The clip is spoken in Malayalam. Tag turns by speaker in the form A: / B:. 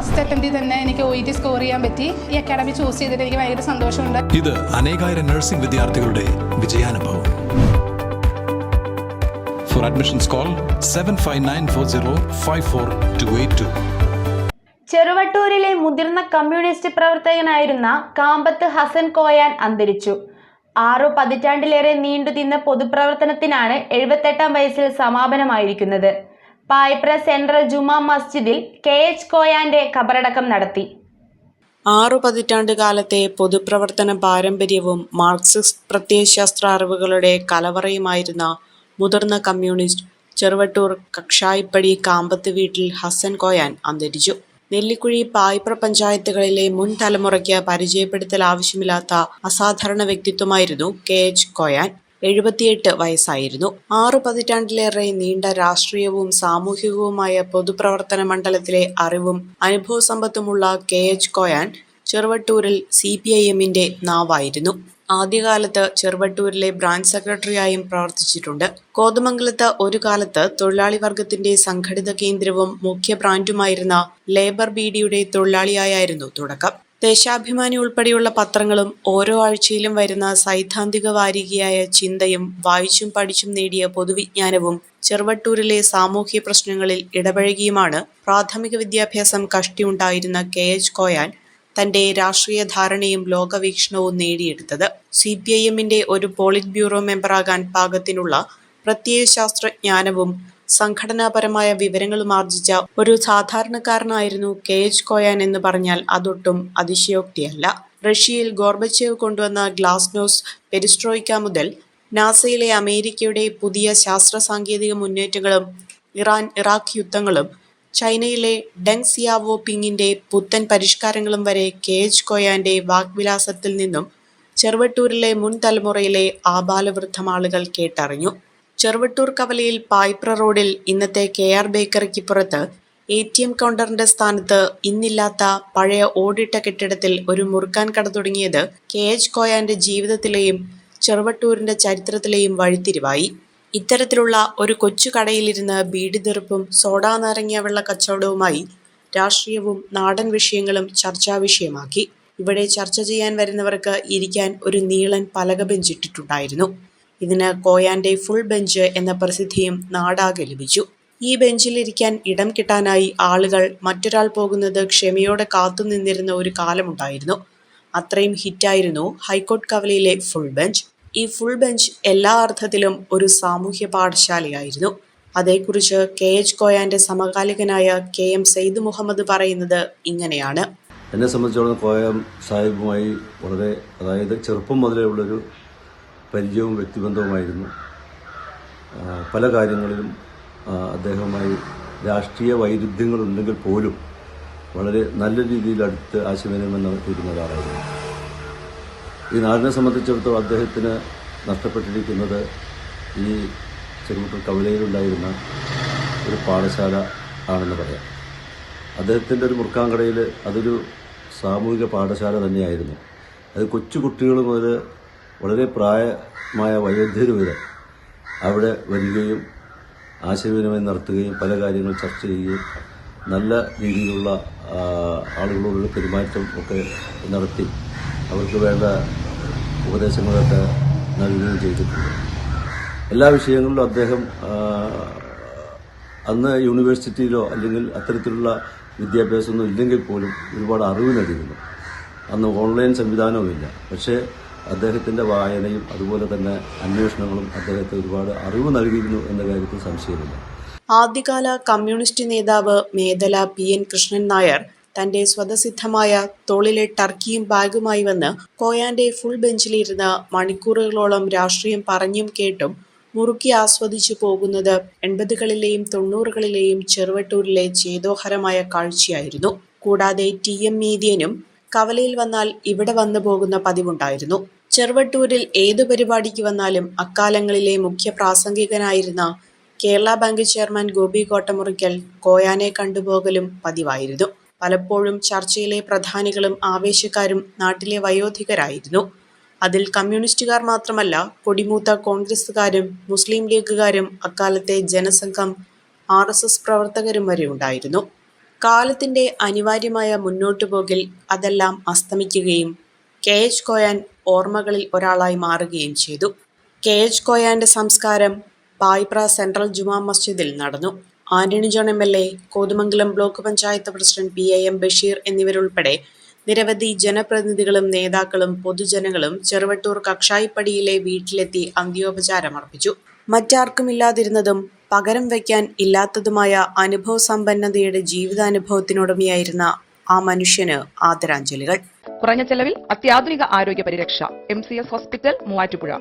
A: ഫസ്റ്റ് അറ്റംപ്റ്റിൽ തന്നെ എനിക്ക് ഒ ഇ ടി സ്കോർ ചെയ്യാൻ പറ്റി. ഈ അക്കാഡമി ചൂസ് ചെയ്തിട്ട് എനിക്ക് ഭയങ്കര സന്തോഷമുണ്ട്.
B: ഇത് അനേകായിരം നഴ്സിംഗ് വിദ്യാർത്ഥികളുടെ വിജയാനുഭവം. For admissions call seven five nine four zero five four two eight two
C: ചെറുവട്ടൂരിലെ മുതിർന്ന കമ്മ്യൂണിസ്റ്റ് പ്രവർത്തകനായിരുന്ന കാമ്പത്ത് ഹസൻ കോയാൻ അന്തരിച്ചു. ആറു പതിറ്റാണ്ടിലേറെ നീണ്ടുതിന്ന പൊതുപ്രവർത്തനത്തിനാണ് എഴുപത്തെട്ടാം വയസ്സിൽ സമാപനമായിരിക്കുന്നത്. പായ്പ്ര സെൻട്രൽ ജുമാ മസ്ജിദിൽ കെ എച്ച് കോയാന്റെ ഖബറടക്കം നടത്തി.
D: ആറു പതിറ്റാണ്ട് കാലത്തെ പൊതുപ്രവർത്തന പാരമ്പര്യവും മാർക്സിസ്റ്റ് പ്രത്യയശാസ്ത്ര അറിവുകളുടെ കലവറയുമായിരുന്ന മുതിർന്ന കമ്മ്യൂണിസ്റ്റ് ചെറുവട്ടൂർ കക്ഷായിപ്പടി കാമ്പത്ത് വീട്ടിൽ ഹസൻ കോയാൻ അന്തരിച്ചു. നെല്ലിക്കുഴി പായ്പ്ര പഞ്ചായത്തുകളിലെ മുൻ തലമുറയ്ക്ക് പരിചയപ്പെടുത്തൽ ആവശ്യമില്ലാത്ത അസാധാരണ വ്യക്തിത്വമായിരുന്നു കെ എച്ച് കോയാൻ. എഴുപത്തിയെട്ട് വയസ്സായിരുന്നു. ആറു പതിറ്റാണ്ടിലേറെ നീണ്ട രാഷ്ട്രീയവും സാമൂഹികവുമായ പൊതുപ്രവർത്തന മണ്ഡലത്തിലെ അറിവും അനുഭവ സമ്പത്തുമുള്ള കെ. എച്ച്. കോയാൻ ചെറുവട്ടൂരിൽ സി പി ഐ എമ്മിന്റെ നാവായിരുന്നു. ആദ്യകാലത്ത് ചെറുവട്ടൂരിലെ ബ്രാഞ്ച് സെക്രട്ടറിയായും പ്രവർത്തിച്ചിട്ടുണ്ട്. കോതമംഗലത്ത് ഒരു കാലത്ത് തൊഴിലാളി വർഗത്തിന്റെ സംഘടിത കേന്ദ്രവും മുഖ്യ ബ്രാൻഡുമായിരുന്ന ലേബർ ബി ഡിയുടെ തൊഴിലാളിയായിരുന്നു തുടക്കം. ദേശാഭിമാനി ഉൾപ്പെടെയുള്ള പത്രങ്ങളും ഓരോ ആഴ്ചയിലും വരുന്ന സൈദ്ധാന്തിക വാരികയായ ചിന്തയും വായിച്ചും പഠിച്ചും നേടിയ പൊതുവിജ്ഞാനവും ചെറുവട്ടൂരിലെ സാമൂഹ്യ പ്രശ്നങ്ങളിൽ ഇടപഴകിയുമാണ്. പ്രാഥമിക വിദ്യാഭ്യാസം കഷ്ടിയുണ്ടായിരുന്ന കെ. എച്ച്. കോയാൻ തന്റെ രാഷ്ട്രീയ ധാരണയും ലോകവീക്ഷണവും നേടിയെടുത്തത്. സി പി ഐ എമ്മിന്റെ ഒരു പോളിറ്റ് ബ്യൂറോ മെമ്പറാകാൻ പാകത്തിനുള്ള പ്രത്യയ ശാസ്ത്രജ്ഞാനവും സംഘടനാപരമായ വിവരങ്ങളും ആർജിച്ച ഒരു സാധാരണക്കാരനായിരുന്നു കെ എച്ച് കോയാൻ എന്ന് പറഞ്ഞാൽ അതൊട്ടും അതിശയോക്തിയല്ല. റഷ്യയിൽ ഗോർബച്ചേവ് കൊണ്ടുവന്ന ഗ്ലാസ്നോസ് പെരിസ്ട്രോയിക്ക മുതൽ നാസയിലെ അമേരിക്കയുടെ പുതിയ ശാസ്ത്ര സാങ്കേതിക മുന്നേറ്റങ്ങളും ഇറാൻ ഇറാഖ് യുദ്ധങ്ങളും ചൈനയിലെ ഡെങ് സിയാവോ പിങ്ങിന്റെ പുത്തൻ പരിഷ്കാരങ്ങളും വരെ കെ എച്ച് കോയാന്റെ വാഗ്വിലാസത്തിൽ നിന്നും ചെറുവട്ടൂരിലെ മുൻ തലമുറയിലെ ആബാലവൃദ്ധം ആളുകൾ കേട്ടറിഞ്ഞു. ചെറുവട്ടൂർ കവലയിൽ പായ്പ്ര റോഡിൽ ഇന്നത്തെ കെ ആർ ബേക്കറിക്ക് പുറത്ത് എ ടി എം കൗണ്ടറിന്റെ സ്ഥാനത്ത് ഇന്നില്ലാത്ത പഴയ ഓടിട്ട കെട്ടിടത്തിൽ ഒരു മുറുക്കാൻ കട തുടങ്ങിയത് കെ എച്ച് കോയാന്റെ ജീവിതത്തിലെയും ചെറുവട്ടൂരിന്റെ ചരിത്രത്തിലെയും വഴിത്തിരിവായി. ഇത്തരത്തിലുള്ള ഒരു കൊച്ചു കടയിലിരുന്ന് ബീഡി തെറുപ്പും സോഡാ നാരങ്ങ വെള്ള കച്ചവടവുമായി രാഷ്ട്രീയവും നാടൻ വിഷയങ്ങളും ചർച്ചാ വിഷയമാക്കി. ഇവിടെ ചർച്ച ചെയ്യാൻ വരുന്നവർക്ക് ഇരിക്കാൻ ഒരു നീളൻ പലക ബെഞ്ചിട്ടിട്ടുണ്ടായിരുന്നു. ഇതിന് കോയാന്റെ ഫുൾ ബെഞ്ച് എന്ന പ്രസിദ്ധിയും നാടാകെ ലഭിച്ചു. ഈ ബെഞ്ചിലിരിക്കാൻ ഇടം കിട്ടാനായി ആളുകൾ മറ്റൊരാൾ പോകുന്നത് ക്ഷമയോടെ കാത്തു നിന്നിരുന്ന ഒരു കാലമുണ്ടായിരുന്നു. അത്രയും ഹിറ്റായിരുന്നു ഹൈക്കോർട്ട് കവലയിലെ ഫുൾ ബെഞ്ച്. ഈ ഫുൾ ബെഞ്ച് എല്ലാ അർത്ഥത്തിലും ഒരു സാമൂഹ്യ പാഠശാലയായിരുന്നു. അതേക്കുറിച്ച് കെ എച്ച് കോയാന്റെ സമകാലികനായ കെ എം സെയ്ദ് മുഹമ്മദ് പറയുന്നത് ഇങ്ങനെയാണ്.
E: എന്നെ സംബന്ധിച്ചോളം കോയം സാഹിബുമായി വളരെ അതായത് ചെറുപ്പം മുതലേ ഉള്ളൊരു പരിചയവും വ്യക്തിബന്ധവുമായിരുന്നു. പല കാര്യങ്ങളിലും അദ്ദേഹവുമായി രാഷ്ട്രീയ വൈരുദ്ധ്യങ്ങളുണ്ടെങ്കിൽ പോലും വളരെ നല്ല രീതിയിൽ അടുത്ത് ആശയവിനിമയം നടത്തിയിരുന്ന ഒരാളായിരുന്നു. ഈ നാടിനെ സംബന്ധിച്ചിടത്തോളം അദ്ദേഹത്തിന് നഷ്ടപ്പെട്ടിരിക്കുന്നത് ഈ ചെറുപ്പത്തിൽ കവലയിലുണ്ടായിരുന്ന ഒരു പാഠശാല ആണെന്ന് പറയാം. അദ്ദേഹത്തിന്റെ ഒരു മുറുക്കാങ്കടയിൽ അതൊരു സാമൂഹിക പാഠശാല തന്നെയായിരുന്നു. അത് കൊച്ചു കുട്ടികൾ മുതൽ വളരെ പ്രായമായ വയോധ്യർ വരെ അവിടെ വരികയും ആശയവിനിമയം നടത്തുകയും പല കാര്യങ്ങൾ ചർച്ച ചെയ്യുകയും നല്ല രീതിയിലുള്ള ആളുകളോടുള്ള പെരുമാറ്റം ഒക്കെ നടത്തി അവർക്ക് വേണ്ട ഉപദേശങ്ങളൊക്കെ നൽകുകയും ചെയ്തിട്ടുണ്ട്. എല്ലാ വിഷയങ്ങളിലും അദ്ദേഹം അന്ന് യൂണിവേഴ്സിറ്റിയിലോ അല്ലെങ്കിൽ അത്തരത്തിലുള്ള വിദ്യാഭ്യാസമൊന്നും ഇല്ലെങ്കിൽ പോലും ഒരുപാട് അറിവ് നൽകുന്നു അന്ന് ഓൺലൈൻ സംവിധാനവുമില്ല. പക്ഷേ അദ്ദേഹത്തിന്റെ വായനയും അതുപോലെ തന്നെ അന്വേഷണങ്ങളും അദ്ദേഹത്തെ ഒരുപാട് അറിവ് നൽകിയിരുന്നു എന്ന കാര്യത്തിൽ സംശയമില്ല.
D: ആദ്യകാല കമ്മ്യൂണിസ്റ്റ് നേതാവ് മേദല പി എൻ കൃഷ്ണൻ നായർ തന്റെ സ്വതസിദ്ധമായ തോളിലെ ടർക്കിയും ബാഗുമായി വന്ന് കോയാന്റെ ഫുൾ ബെഞ്ചിലിരുന്ന് മണിക്കൂറുകളോളം രാഷ്ട്രീയം പറഞ്ഞും കേട്ടും മുറുക്കി ആസ്വദിച്ചു പോകുന്നത് എൺപതുകളിലെയും തൊണ്ണൂറുകളിലെയും ചെറുവട്ടൂരിലെ ചേതോഹരമായ കാഴ്ചയായിരുന്നു. കൂടാതെ ടി എം മീഡിയനും കവലയിൽ വന്നാൽ ഇവിടെ വന്നു പോകുന്ന പതിവുണ്ടായിരുന്നു. ചെറുവട്ടൂരിൽ ഏതു പരിപാടിക്ക് വന്നാലും അക്കാലങ്ങളിലെ മുഖ്യ പ്രാസംഗികനായിരുന്ന കേരള ബാങ്ക് ചെയർമാൻ ഗോപി കോട്ടമുറിക്കൽ കോയാനെ കണ്ടുപോകലും പതിവായിരുന്നു. പലപ്പോഴും ചർച്ചയിലെ പ്രധാനികളും ആവേശക്കാരും നാട്ടിലെ വയോധികരായിരുന്നു. അതിൽ കമ്മ്യൂണിസ്റ്റുകാർ മാത്രമല്ല കൊടിമൂത്ത കോൺഗ്രസുകാരും മുസ്ലിം ലീഗുകാരും അക്കാലത്തെ ജനസംഘം ആർ പ്രവർത്തകരും വരെ ഉണ്ടായിരുന്നു. കാലത്തിന്റെ അനിവാര്യമായ മുന്നോട്ടുപോകിൽ അതെല്ലാം അസ്തമിക്കുകയും കെ എച്ച് കോയാൻ ഓർമ്മകളിൽ ഒരാളായി മാറുകയും ചെയ്തു. കെ എച്ച് കോയാന്റെ സംസ്കാരം പായിപ്ര സെൻട്രൽ ജുമാ മസ്ജിദിൽ നടന്നു. Antony John M L A Kothamangalam block panchayat president P M Basheer എന്നിവരുൾപ്പെടെ നിരവധി ജനപ്രതിനിധികളും നേതാക്കളും പൊതുജനങ്ങളും ചെറുവട്ടൂർ കക്ഷായിപ്പടിയിലെ വീട്ടിലെത്തി അന്ത്യോപചാരം അർപ്പിച്ചു മറ്റാർക്കുമില്ലാതിരുന്നതും പകരം വയ്ക്കാൻ ഇല്ലാത്തതുമായ അനുഭവ സമ്പന്നതയുടെ ജീവിതാനുഭവത്തിനുടമയായിരുന്ന ആ മനുഷ്യന് ആദരാഞ്ജലികൾ.
F: കുറഞ്ഞ ചെലവിൽ അത്യാധുനിക ആരോഗ്യ പരിരക്ഷ. M C S hospital Muvattupuzha.